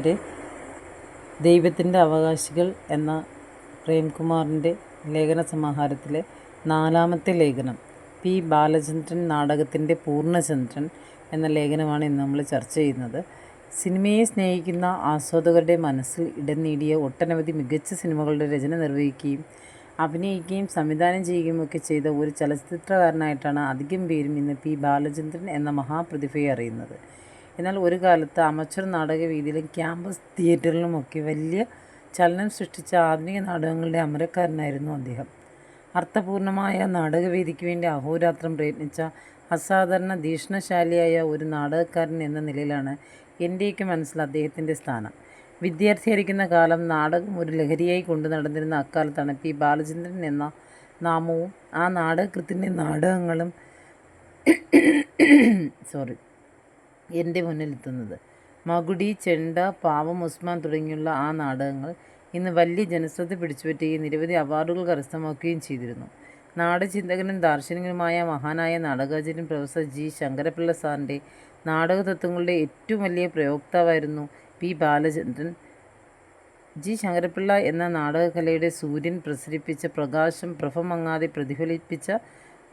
വരെ ദൈവത്തിന്റെ അവകാശികൾ എന്ന പ്രേംകുമാറിന്റെ ലേഖന സമാഹാരത്തിലെ നാലാമത്തെ ലേഖനം പി. ബാലചന്ദ്രൻ നാടകത്തിന്റെ പൂർണചന്ദ്രൻ എന്ന ലേഖനമാണ് ഇന്ന് നമ്മൾ ചർച്ച ചെയ്യുന്നത്. സിനിമയെ സ്നേഹിക്കുന്ന ആസ്വാദകരുടെ മനസ്സിൽ ഇടം നേടിയ ഒട്ടനവധി മികച്ച സിനിമകളുടെ രചന നിർവഹിക്കുകയും അഭിനയിക്കുകയും സംവിധാനം ചെയ്യുകയും ഒക്കെ ചെയ്ത ഒരു ചലച്ചിത്രകാരനായിട്ടാണ് അധികം പേരും ഇന്ന് പി. ബാലചന്ദ്രൻ എന്ന മഹാപ്രതിഭയെ അറിയുന്നത്. എന്നാൽ ഒരു കാലത്ത് അമച്ചർ നാടകവേദിയിലും ക്യാമ്പസ് തിയേറ്ററിലുമൊക്കെ വലിയ ചലനം സൃഷ്ടിച്ച ആധുനിക നാടകങ്ങളുടെ അമരക്കാരനായിരുന്നു അദ്ദേഹം. അർത്ഥപൂർണമായ നാടകവേദിക്ക് വേണ്ടി അഹോരാത്രം പ്രയത്നിച്ച അസാധാരണ ധീഷ്ണശാലിയായ ഒരു നാടകക്കാരൻ എന്ന നിലയിലാണ് എന്റെയൊക്കെ മനസ്സിൽ അദ്ദേഹത്തിന്റെ സ്ഥാനം. വിദ്യാർത്ഥിയായിരിക്കുന്ന കാലം നാടകം ഒരു ലഹരിയായി കൊണ്ടു നടന്നിരുന്ന അക്കാലത്താണ് പി. ബാലചന്ദ്രൻ എന്ന നാമവും ആ നാടകകൃത്തിന്റെ നാടകങ്ങളും സോറി എന്റെ മുന്നിലെത്തുന്നത് മകുടി ചെണ്ട പാവം ഉസ്മാൻ തുടങ്ങിയുള്ള ആ നാടകങ്ങൾ ഇന്ന് വലിയ ജനശ്രദ്ധ പിടിച്ചുപറ്റുകയും നിരവധി അവാർഡുകൾ കരസ്ഥമാക്കുകയും ചെയ്തിരുന്നു. നാടചിന്തകനും ദാർശനികനുമായ മഹാനായ നാടകാചാര്യൻ പ്രൊഫസർ ജി. ശങ്കരപിള്ള സാറിന്റെ നാടക തത്വങ്ങളുടെ ഏറ്റവും വലിയ പ്രയോക്താവായിരുന്നു പി. ബാലചന്ദ്രൻ. ജി. ശങ്കരപിള്ള എന്ന നാടകകലയുടെ സൂര്യൻ പ്രസരിപ്പിച്ച പ്രകാശം പ്രഭമങ്ങാതെ പ്രതിഫലിപ്പിച്ച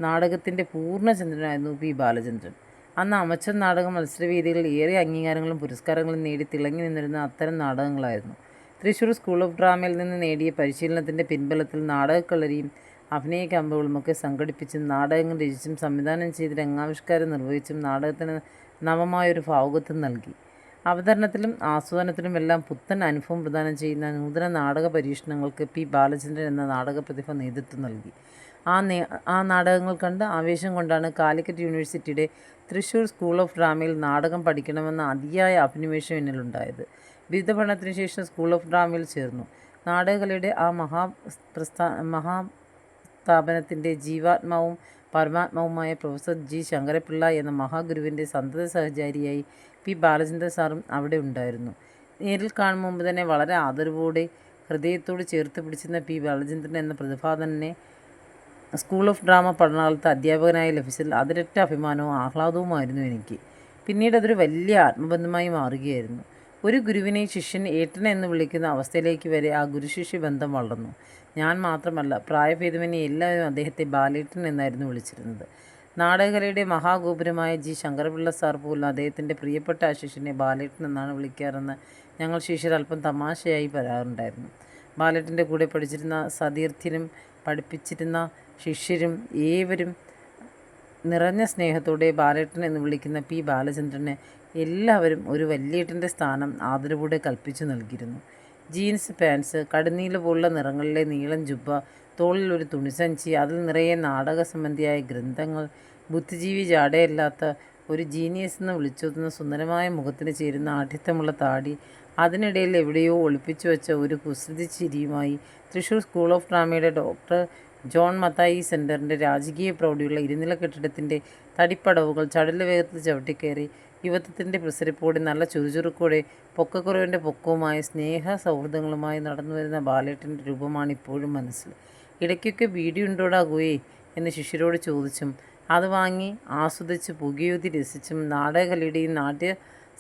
നാടകത്തിന്റെ പൂർണചന്ദ്രനായിരുന്നു പി. ബാലചന്ദ്രൻ. അന്ന് അമച്ചർ നാടക മത്സരവേദികളിൽ ഏറെ അംഗീകാരങ്ങളും പുരസ്കാരങ്ങളും നേടി തിളങ്ങി നിന്നിരുന്ന അത്തരം നാടകങ്ങളായിരുന്നു. തൃശ്ശൂർ സ്കൂൾ ഓഫ് ഡ്രാമയിൽ നിന്ന് നേടിയ പരിശീലനത്തിന്റെ പിൻബലത്തിൽ നാടകക്കളരിയും അഭിനയ ക്യാമ്പുകളുമൊക്കെ സംഘടിപ്പിച്ചും നാടകങ്ങൾ രചിച്ചും സംവിധാനം ചെയ്ത് രംഗാവിഷ്കാരം നിർവഹിച്ചും നാടകത്തിന് നവമായൊരു ഭാവുകത്വം നൽകി. അവതരണത്തിലും ആസ്വാദനത്തിലുമെല്ലാം പുത്തൻ അനുഭവം പ്രദാനം ചെയ്യുന്ന നൂതന നാടക പരീക്ഷണങ്ങൾക്ക് പി ബാലചന്ദ്രൻ എന്ന നാടക പ്രതിഭ നേതൃത്വം നൽകി. ആ ആ നാടകങ്ങൾ കണ്ട് ആവേശം കൊണ്ടാണ് കാലിക്കറ്റ് യൂണിവേഴ്സിറ്റിയുടെ തൃശ്ശൂർ സ്കൂൾ ഓഫ് ഡ്രാമയിൽ നാടകം പഠിക്കണമെന്ന അതിയായ അഭിനിവേശം എന്നിലുണ്ടായത്. ബിരുദ പഠനത്തിന് ശേഷം സ്കൂൾ ഓഫ് ഡ്രാമയിൽ ചേർന്നു. നാടകകലയുടെ ആ മഹാ പ്രസ്ഥാ മഹാ സ്ഥാപനത്തിന്റെ ജീവാത്മാവും പരമാത്മാവുമായ പ്രൊഫസർ ജി ശങ്കരപിള്ള എന്ന മഹാഗുരുവിന്റെ സന്തത സഹചാരിയായി പി ബാലചന്ദ്ര സാറും അവിടെ ഉണ്ടായിരുന്നു. നേരിൽ കാണും മുമ്പ് തന്നെ വളരെ ആദരവോടെ ഹൃദയത്തോട് ചേർത്ത് പിടിച്ചിരുന്ന പി ബാലചന്ദ്രൻ എന്ന പ്രതിഭാതനെ സ്കൂൾ ഓഫ് ഡ്രാമ പഠനകാലത്ത് അധ്യാപകനായി ലഭിച്ചതിൽ അതിരറ്റ അഭിമാനവും ആഹ്ലാദവുമായിരുന്നു എനിക്ക്. പിന്നീട് അതൊരു വലിയ ആത്മബന്ധമായി മാറുകയായിരുന്നു. ഒരു ഗുരുവിനെ ശിഷ്യൻ ഏട്ടൻ എന്ന് വിളിക്കുന്ന അവസ്ഥയിലേക്ക് വരെ ആ ഗുരുശിഷ്യ ബന്ധം വളർന്നു. ഞാൻ മാത്രമല്ല പ്രായഭേദമനെ എല്ലാവരും അദ്ദേഹത്തെ ബാലേട്ടൻ എന്നായിരുന്നു വിളിച്ചിരുന്നത്. നാടകകലയുടെ മഹാഗോപുരമായ ജി. ശങ്കരപിള്ള സാർ പോലും അദ്ദേഹത്തിന്റെ പ്രിയപ്പെട്ട ആ ശിഷ്യനെ ബാലേട്ടൻ എന്നാണ് വിളിക്കാറെന്ന് ഞങ്ങൾ ശിഷ്യർ അല്പം തമാശയായി പറയാറുണ്ടായിരുന്നു. ബാലേട്ടന്റെ കൂടെ പഠിച്ചിരുന്ന സതീർത്ഥ്യനും പഠിപ്പിച്ചിരുന്ന ശിഷ്യരും ഏവരും നിറഞ്ഞ സ്നേഹത്തോടെ ബാലേട്ടൻ എന്ന് വിളിക്കുന്ന പി ബാലചന്ദ്രന് എല്ലാവരും ഒരു വല്യേട്ടന്റെ സ്ഥാനം ആദരവോടെ കൽപ്പിച്ചു നൽകിയിരുന്നു. ജീൻസ് പാൻസ് കടുനീല പോലുള്ള നിറങ്ങളിലെ നീളം ജുബ്ബ തോളിൽ ഒരു തുണിസഞ്ചി അതിൽ നിറയെ നാടക സംബന്ധിയായ ഗ്രന്ഥങ്ങൾ ബുദ്ധിജീവി ജാടയല്ലാത്ത ഒരു ജീനിയസ് എന്ന് വിളിച്ചോതുന്ന സുന്ദരമായ മുഖത്തിന് ചേരുന്ന ആഠിത്തമുള്ള താടി അതിനിടയിൽ എവിടെയോ ഒളിപ്പിച്ചു വെച്ച ഒരു കുസൃതി ചിരിയുമായി തൃശ്ശൂർ സ്കൂൾ ഓഫ് ഡ്രാമയുടെ ഡോക്ടർ ജോൺ മത്തായി സെന്ററിന്റെ രാജകീയ പ്രൗഢിയുള്ള ഇരുനില കെട്ടിടത്തിന്റെ തടിപ്പടവുകൾ ചടല വേഗത്തിൽ ചവിട്ടിക്കയറി യുവത്വത്തിന്റെ പ്രസരിപ്പോടെ നല്ല ചുറുചുറുക്കോടെ പൊക്കക്കുറവിന്റെ പൊക്കവുമായ സ്നേഹ സൗഹൃദങ്ങളുമായി നടന്നു വരുന്ന ബാലേട്ടന്റെ രൂപമാണ് ഇപ്പോഴും മനസ്സിൽ. ഇടയ്ക്കൊക്കെ വീഡിയോ ഉണ്ടോടാ എന്ന് ശിഷ്യരോട് ചോദിച്ചും അത് വാങ്ങി ആസ്വദിച്ച് പുകയൂതി രസിച്ചും നാടകകലയുടെയും നാട്യ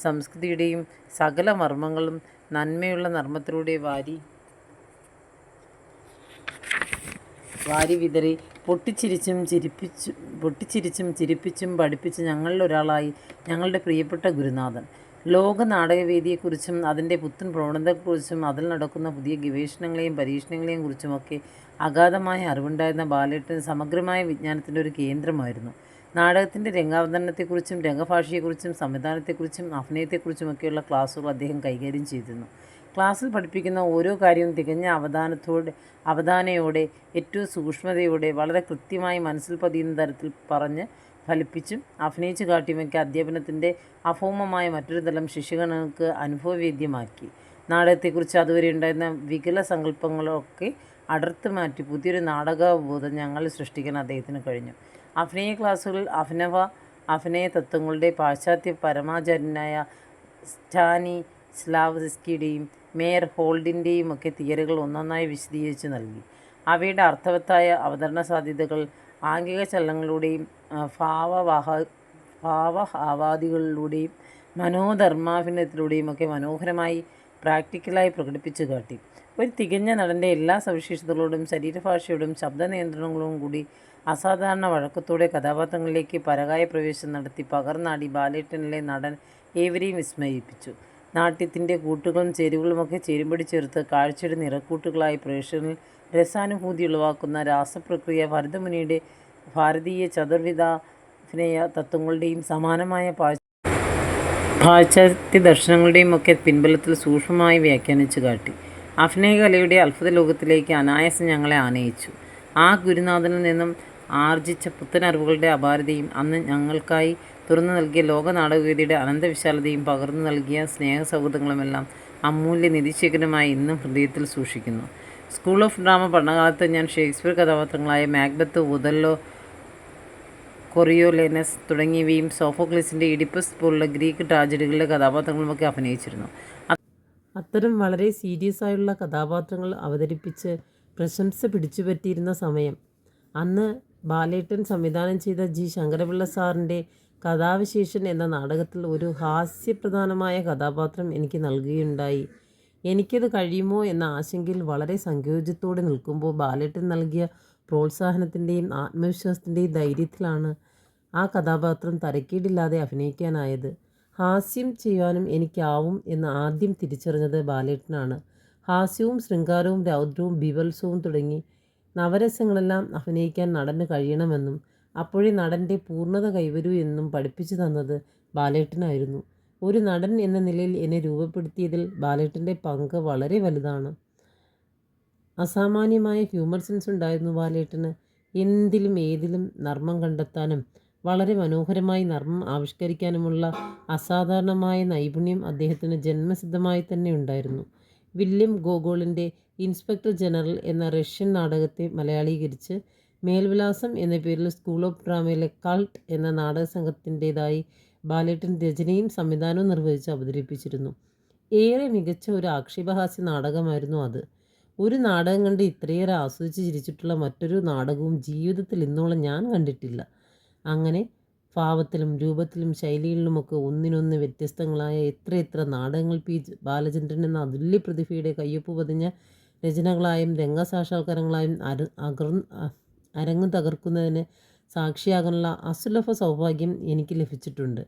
സംസ്കൃതിയുടെയും സകല മർമ്മങ്ങളും നന്മയുള്ള നർമ്മത്തിലൂടെ വാരി വാരി വിതറി പൊട്ടിച്ചിരിച്ചും ചിരിപ്പിച്ചും പൊട്ടിച്ചിരിച്ചും ചിരിപ്പിച്ചും പഠിപ്പിച്ച് ഞങ്ങളിൽ ഒരാളായി ഞങ്ങളുടെ പ്രിയപ്പെട്ട ഗുരുനാഥൻ. ലോക നാടകവേദിയെക്കുറിച്ചും അതിന്റെ പുത്തൻ പ്രവണതയെക്കുറിച്ചും അതിൽ നടക്കുന്ന പുതിയ ഗവേഷണങ്ങളെയും പരീക്ഷണങ്ങളെയും കുറിച്ചുമൊക്കെ അഗാധമായ അറിവുണ്ടായിരുന്ന ബാലേട്ടൻ സമഗ്രമായ വിജ്ഞാനത്തിന്റെ ഒരു കേന്ദ്രമായിരുന്നു. നാടകത്തിന്റെ രംഗാവതരണത്തെക്കുറിച്ചും രംഗഭാഷയെക്കുറിച്ചും സംവിധാനത്തെക്കുറിച്ചും അഭിനയത്തെക്കുറിച്ചുമൊക്കെയുള്ള ക്ലാസ്സുകൾ അദ്ദേഹം കൈകാര്യം ചെയ്തിരുന്നു. ക്ലാസ്സിൽ പഠിപ്പിക്കുന്ന ഓരോ കാര്യവും തികഞ്ഞ അവധാനത്തോടെ അവധാനയോടെ ഏറ്റവും സൂക്ഷ്മതയോടെ വളരെ കൃത്യമായി മനസ്സിൽ പതിയുന്ന തരത്തിൽ പറഞ്ഞ് ഫലിപ്പിച്ചും അഭിനയിച്ചു കാട്ടിയുമൊക്കെ അധ്യാപനത്തിന്റെ അഭൗമമായ മറ്റൊരു തലം ശിശുഗണങ്ങൾക്ക് അനുഭവവേദ്യമാക്കി. നാടകത്തെക്കുറിച്ച് അതുവരെ ഉണ്ടായിരുന്ന വികല സങ്കല്പങ്ങളൊക്കെ അടർത്ത് മാറ്റി പുതിയൊരു നാടകാവബോധം ഞങ്ങൾ സൃഷ്ടിക്കാൻ അദ്ദേഹത്തിന് കഴിഞ്ഞു. അഭിനയ ക്ലാസ്സുകളിൽ അഭിനവ അഭിനയ തത്വങ്ങളുടെ പാശ്ചാത്യ പരമാചാര്യനായ സ്റ്റാനി സ്ലാവസ്കിയുടെയും മേയർ ഹോൾഡിന്റെയും ഒക്കെ തിയറികൾ ഒന്നൊന്നായി വിശദീകരിച്ച് നൽകി. അവയുടെ അർത്ഥവത്തായ അവതരണ സാധ്യതകൾ ആംഗിക ചലനങ്ങളുടെയും ഭാവവാഹ ഭാവഹാവാദികളിലൂടെയും മനോധർമാഭിനയത്തിലൂടെയും ഒക്കെ മനോഹരമായി പ്രാക്ടിക്കലായി പ്രകടിപ്പിച്ചു കാട്ടി. ഒരു തികഞ്ഞ നടന്റെ എല്ലാ സവിശേഷതകളോടും ശരീരഭാഷയോടും ശബ്ദ നിയന്ത്രണങ്ങളോടും കൂടി അസാധാരണ വഴക്കത്തോടെ കഥാപാത്രങ്ങളിലേക്ക് പരകായ പ്രവേശനം നടത്തി പകർന്നാടി ബാലേട്ടനിലെ നടൻ ഏവരെയും വിസ്മയിപ്പിച്ചു. നാട്യത്തിന്റെ കൂട്ടുകളും ചേരുവകളുമൊക്കെ ചേരുമ്പടി ചേർത്ത് കാഴ്ചയുടെ നിറക്കൂട്ടുകളായി പ്രേക്ഷകരിൽ രസാനുഭൂതി ഉളവാക്കുന്ന രാസപ്രക്രിയ ഭരതമുനിയുടെ ഭാരതീയ ചതുർവിധ അഭിനയ തത്വങ്ങളുടെയും സമാനമായ പാശ്ചാത്യ ദർശനങ്ങളുടെയും ഒക്കെ പിൻബലത്തിൽ സൂക്ഷ്മമായി വ്യാഖ്യാനിച്ചു കാട്ടി. അഭിനയകലയുടെ അത്ഭുത ലോകത്തിലേക്ക് അനായാസം ഞങ്ങളെ ആനയിച്ചു. ആ ഗുരുനാഥനിൽ നിന്നും ആർജിച്ച പുത്തനറിവുകളുടെ അപാരതയും അന്ന് ഞങ്ങൾക്കായി തുറന്നു നൽകിയ ലോക നാടകവേദിയുടെ അനന്തവിശാലതയും പകർന്നു നൽകിയ സ്നേഹസൗഹൃദങ്ങളുമെല്ലാം അമൂല്യ നിധിശേഖരമായി ഇന്നും ഹൃദയത്തിൽ സൂക്ഷിക്കുന്നു. സ്കൂൾ ഓഫ് ഡ്രാമ പഠനകാലത്ത് ഞാൻ ഷേക്സ്പിയർ കഥാപാത്രങ്ങളായ മാക്ബത്ത് ഉദല്ലോ കൊറിയോലെനസ് തുടങ്ങിയവയും സോഫോക്ലിസിന്റെ ഇഡിപ്പസ് പോലുള്ള ഗ്രീക്ക് ട്രാജഡികളിലെ കഥാപാത്രങ്ങളുമൊക്കെ അഭിനയിച്ചിരുന്നു. അത്തരം വളരെ സീരിയസ് ആയുള്ള കഥാപാത്രങ്ങൾ അവതരിപ്പിച്ച് പ്രശംസ പിടിച്ചുപറ്റിയിരുന്ന സമയം. അന്ന് ബാലേട്ടൻ സംവിധാനം ചെയ്ത ജി. ശങ്കരപിള്ള സാറിന്റെ കഥാവിശേഷൻ എന്ന നാടകത്തിൽ ഒരു ഹാസ്യപ്രധാനമായ കഥാപാത്രം എനിക്ക് നൽകുകയുണ്ടായി എനിക്കത് കഴിയുമോ എന്ന ആശങ്കയിൽ വളരെ സങ്കോചത്തോടെ നിൽക്കുമ്പോൾ ബാലേട്ടൻ നൽകിയ പ്രോത്സാഹനത്തിന്റെയും ആത്മവിശ്വാസത്തിന്റെയും ധൈര്യത്തിലാണ് ആ കഥാപാത്രം തരക്കേടില്ലാതെ അഭിനയിക്കാനായത്. ഹാസ്യം ചെയ്യാനും എനിക്കാവും എന്ന് ആദ്യം തിരിച്ചറിഞ്ഞത് ബാലേട്ടനാണ്. ഹാസ്യവും ശൃംഗാരവും രൗദ്രവും ബിവത്സവും തുടങ്ങി നവരസങ്ങളെല്ലാം അഭിനയിക്കാൻ നടന് കഴിയണമെന്നും അപ്പോഴേ നടന്റെ പൂർണത കൈവരൂ എന്നും പഠിപ്പിച്ചു തന്നത് ബാലേട്ടനായിരുന്നു. ഒരു നടൻ എന്ന നിലയിൽ എന്നെ രൂപപ്പെടുത്തിയതിൽ ബാലേട്ടന്റെ പങ്ക് വളരെ വലുതാണ്. അസാമാന്യമായ ഹ്യൂമർ സെൻസ് ഉണ്ടായിരുന്നു ബാലേട്ടന്. എന്തിലും ഏതിലും നർമ്മം കണ്ടെത്താനും വളരെ മനോഹരമായി നർമ്മം ആവിഷ്കരിക്കാനുമുള്ള അസാധാരണമായ നൈപുണ്യം അദ്ദേഹത്തിന് ജന്മസിദ്ധമായി തന്നെ ഉണ്ടായിരുന്നു. വില്യം ഗോഗോളിന്റെ ഇൻസ്പെക്ടർ ജനറൽ എന്ന റഷ്യൻ നാടകത്തെ മലയാളീകരിച്ച് മേൽവിലാസം എന്ന പേരിൽ സ്കൂൾ ഓഫ് ഡ്രാമയിലെ കൾട്ട് എന്ന നാടക സംഘത്തിന്റെതായി ബാലേട്ടൻ രചനയും സംവിധാനവും നിർവഹിച്ച് അവതരിപ്പിച്ചിരുന്നു. ഏറെ മികച്ച ഒരു ആക്ഷേപഹാസ്യ നാടകമായിരുന്നു അത്. ഒരു നാടകം കണ്ട് ഇത്രയേറെ ആസ്വദിച്ച് ചിരിച്ചിട്ടുള്ള മറ്റൊരു നാടകവും ജീവിതത്തിൽ ഇന്നോളം ഞാൻ കണ്ടിട്ടില്ല. അങ്ങനെ ഭാവത്തിലും രൂപത്തിലും ശൈലികളിലുമൊക്കെ ഒന്നിനൊന്ന് വ്യത്യസ്തങ്ങളായ എത്രയെത്ര നാടകങ്ങൾ പി ബാലചന്ദ്രൻ എന്ന അതുല്യ പ്രതിഭയുടെ കയ്യൊപ്പ് പതിഞ്ഞ രചനകളായും രംഗസാക്ഷാത്കാരങ്ങളായും അകർ അരങ്ങ് തകർക്കുന്നതിന് സാക്ഷിയാകാനുള്ള അസുലഭ സൗഭാഗ്യം എനിക്ക് ലഭിച്ചിട്ടുണ്ട്.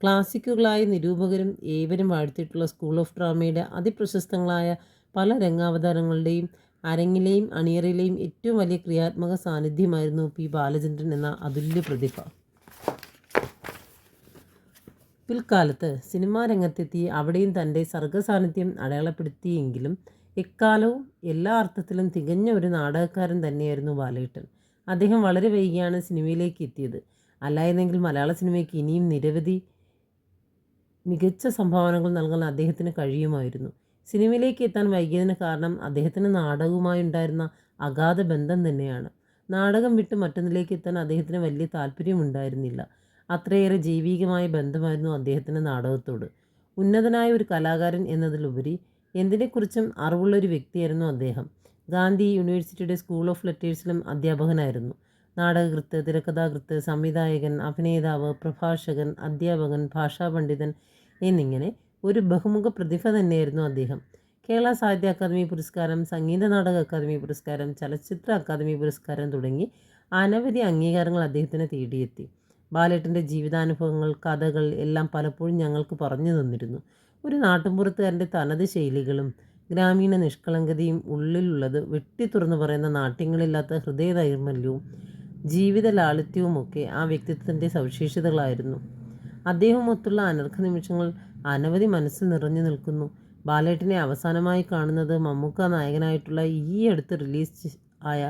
ക്ലാസിക്കുകളായ നിരൂപകരും ഏവരും വാഴ്ത്തിയിട്ടുള്ള സ്കൂൾ ഓഫ് ഡ്രാമയുടെ അതിപ്രശസ്തങ്ങളായ പല രംഗാവതാരങ്ങളുടെയും അരങ്ങിലെയും അണിയറയിലെയും ഏറ്റവും വലിയ ക്രിയാത്മക സാന്നിധ്യമായിരുന്നു പി. ബാലചന്ദ്രൻ എന്ന അതുല്യ പ്രതിഭ. പിൽക്കാലത്ത് സിനിമാ രംഗത്തെത്തി അവിടെയും തന്റെ സർഗസാന്നിധ്യം അടയാളപ്പെടുത്തിയെങ്കിലും എക്കാലവും എല്ലാ അർത്ഥത്തിലും തികഞ്ഞ ഒരു നാടകക്കാരൻ തന്നെയായിരുന്നു ബാലേട്ടൻ. അദ്ദേഹം വളരെ വൈകിയാണ് സിനിമയിലേക്ക് എത്തിയത്. അല്ലായിരുന്നെങ്കിൽ മലയാള സിനിമയ്ക്ക് ഇനിയും നിരവധി മികച്ച സംഭാവനകൾ നൽകാൻ അദ്ദേഹത്തിന് കഴിയുമായിരുന്നു. സിനിമയിലേക്ക് എത്താൻ വൈകിയതിന് കാരണം അദ്ദേഹത്തിന് നാടകവുമായി ഉണ്ടായിരുന്ന അഗാധ ബന്ധം തന്നെയാണ്. നാടകം വിട്ട് മറ്റൊന്നിലേക്ക് എത്താൻ അദ്ദേഹത്തിന് വലിയ താല്പര്യമുണ്ടായിരുന്നില്ല അത്രയേറെ ജൈവികമായ ബന്ധമായിരുന്നു അദ്ദേഹത്തിന്റെ നാടകത്തോട്. ഉന്നതനായ ഒരു കലാകാരൻ എന്നതിലുപരി എന്തിനെക്കുറിച്ചും അറിവുള്ളൊരു വ്യക്തിയായിരുന്നു അദ്ദേഹം. ഗാന്ധി യൂണിവേഴ്സിറ്റിയുടെ സ്കൂൾ ഓഫ് ലെറ്റേഴ്സിലും അധ്യാപകനായിരുന്നു. നാടകകൃത്ത് തിരക്കഥാകൃത്ത് സംവിധായകൻ അഭിനേതാവ് പ്രഭാഷകൻ അധ്യാപകൻ ഭാഷാ പണ്ഡിതൻ എന്നിങ്ങനെ ഒരു ബഹുമുഖ പ്രതിഭ തന്നെയായിരുന്നു അദ്ദേഹം. കേരള സാഹിത്യ അക്കാദമി പുരസ്കാരം സംഗീത നാടക അക്കാദമി പുരസ്കാരം ചലച്ചിത്ര അക്കാദമി പുരസ്കാരം തുടങ്ങി അനവധി അംഗീകാരങ്ങൾ അദ്ദേഹത്തിന് തേടിയെത്തി. ബാലേട്ടന്റെ ജീവിതാനുഭവങ്ങൾ കഥകൾ എല്ലാം പലപ്പോഴും ഞങ്ങൾക്ക് പറഞ്ഞു തന്നിരുന്നു. ഒരു നാട്ടിൻപുറത്തുകാരന്റെ തനത് ശൈലികളും ഗ്രാമീണ നിഷ്കളങ്കതയും ഉള്ളിലുള്ളത് വെട്ടി തുറന്നു പറയുന്ന നാട്യങ്ങളില്ലാത്ത ഹൃദയ നൈർമല്യവും ജീവിത ലാളിത്യവുമൊക്കെ ആ വ്യക്തിത്വത്തിന്റെ സവിശേഷതകളായിരുന്നു. അദ്ദേഹമൊത്തുള്ള അനർഘ നിമിഷങ്ങൾ അനവധി മനസ്സിൽ നിറഞ്ഞു നിൽക്കുന്നു. ബാലേട്ടനെ അവസാനമായി കാണുന്നത് മമ്മൂക്ക നായകനായിട്ടുള്ള ഈ അടുത്ത് റിലീസ് ആയ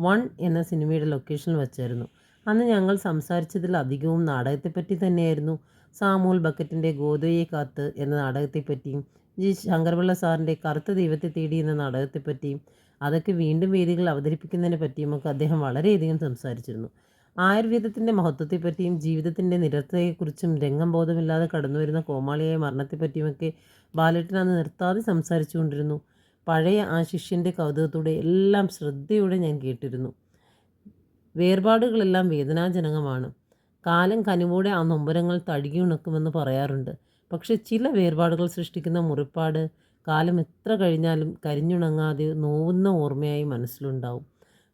വൺ എന്ന സിനിമയുടെ ലൊക്കേഷനിൽ വച്ചായിരുന്നു. അന്ന് ഞങ്ങൾ സംസാരിച്ചതിൽ അധികവും നാടകത്തെപ്പറ്റി തന്നെയായിരുന്നു. സാമൂൽ ബക്കറ്റിന്റെ ഗോതയെ കാത്ത് എന്ന നാടകത്തെപ്പറ്റിയും ജി ശങ്കർപിള്ള സാറിന്റെ കറുത്ത ദൈവത്തെ തേടി എന്ന നാടകത്തെപ്പറ്റിയും അതൊക്കെ വീണ്ടും വേദികൾ അവതരിപ്പിക്കുന്നതിനെ പറ്റിയുമൊക്കെ അദ്ദേഹം വളരെയധികം സംസാരിച്ചിരുന്നു. ആയുർവേദത്തിന്റെ മഹത്വത്തെപ്പറ്റിയും ജീവിതത്തിന്റെ നിരത്തയെക്കുറിച്ചും രംഗം ബോധമില്ലാതെ കടന്നുവരുന്ന കോമാളിയായ മരണത്തെപ്പറ്റിയുമൊക്കെ ബാലേട്ടൻ അന്ന് നിർത്താതെ സംസാരിച്ചു കൊണ്ടിരുന്നു പഴയ ആ ശിഷ്യന്റെ കൗതുകത്തോടെ എല്ലാം ശ്രദ്ധയോടെ ഞാൻ കേട്ടിരുന്നു. വേർപാടുകളെല്ലാം വേദനാജനകമാണ്. കാലം കനിവോടെ ആ നൊമ്പരങ്ങൾ തഴുകിയുണക്കുമെന്ന് പറയാറുണ്ട്. പക്ഷെ ചില വേർപാടുകൾ സൃഷ്ടിക്കുന്ന മുറിപ്പാട് കാലം എത്ര കഴിഞ്ഞാലും കരിഞ്ഞുണങ്ങാതെ നോവുന്ന ഓർമ്മയായി മനസ്സിലുണ്ടാവും.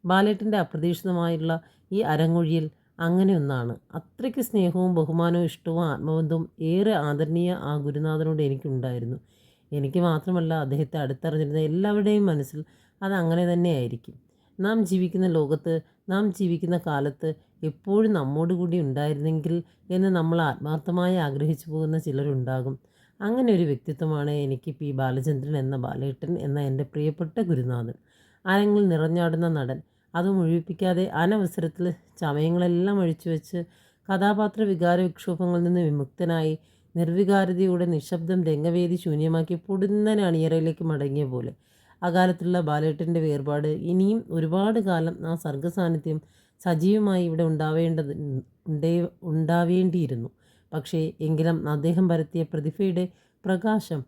ബാലേട്ടന്റെ അപ്രതീക്ഷിതമായുള്ള ഈ അരങ്ങൊഴിയിൽ അങ്ങനെയൊന്നാണ്. അത്രയ്ക്ക് സ്നേഹവും ബഹുമാനവും ഇഷ്ടവും ആത്മബന്ധവും ഏറെ ആദരണീയ ആ ഗുരുനാഥനോട് എനിക്കുണ്ടായിരുന്നു. എനിക്ക് മാത്രമല്ല അദ്ദേഹത്തെ അടുത്തറിഞ്ഞിരുന്ന എല്ലാവരുടെയും മനസ്സിൽ അത് അങ്ങനെ തന്നെയായിരിക്കും നാം ജീവിക്കുന്ന ലോകത്ത് നാം ജീവിക്കുന്ന കാലത്ത് എപ്പോഴും നമ്മോട് കൂടി ഉണ്ടായിരുന്നെങ്കിൽ എന്ന് നമ്മൾ ആത്മാർത്ഥമായി ആഗ്രഹിച്ചു പോകുന്ന ചിലരുണ്ടാകും. അങ്ങനെ ഒരു വ്യക്തിത്വമാണ് എനിക്ക് പി ബാലചന്ദ്രൻ എന്ന ബാലേട്ടൻ എന്ന എന്റെ പ്രിയപ്പെട്ട ഗുരുനാഥൻ. അരങ്ങിൽ നിറഞ്ഞാടുന്ന നടൻ. അതും മുഴുവിപ്പിക്കാതെ അനവസരത്തിൽ ചമയങ്ങളെല്ലാം അഴിച്ചു വെച്ച് കഥാപാത്ര വികാര വിക്ഷോഭങ്ങളിൽ നിന്ന് വിമുക്തനായി നിർവികാരതയുടെ നിശബ്ദം രംഗവേദി ശൂന്യമാക്കി പൊടുന്നനെ അണിയറയിലേക്ക് മടങ്ങിയ പോലെ. അകാലത്തുള്ള ബാലേട്ടന്റെ വേർപാട് ഇനിയും ഒരുപാട് കാലം ആ സർഗസാന്നിധ്യം സജീവമായി ഇവിടെ ഉണ്ടാവേണ്ടത് ഉണ്ടേ ഉണ്ടാവേണ്ടിയിരുന്നു. പക്ഷേ എങ്കിലും അദ്ദേഹം പരത്തിയ പ്രതിഭയുടെ പ്രകാശം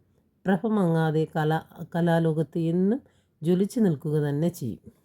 പ്രഭമങ്ങാതെ കലാ കലാലോകത്ത് എന്നും ജ്വലിച്ചു നിൽക്കുക തന്നെ ചെയ്യും.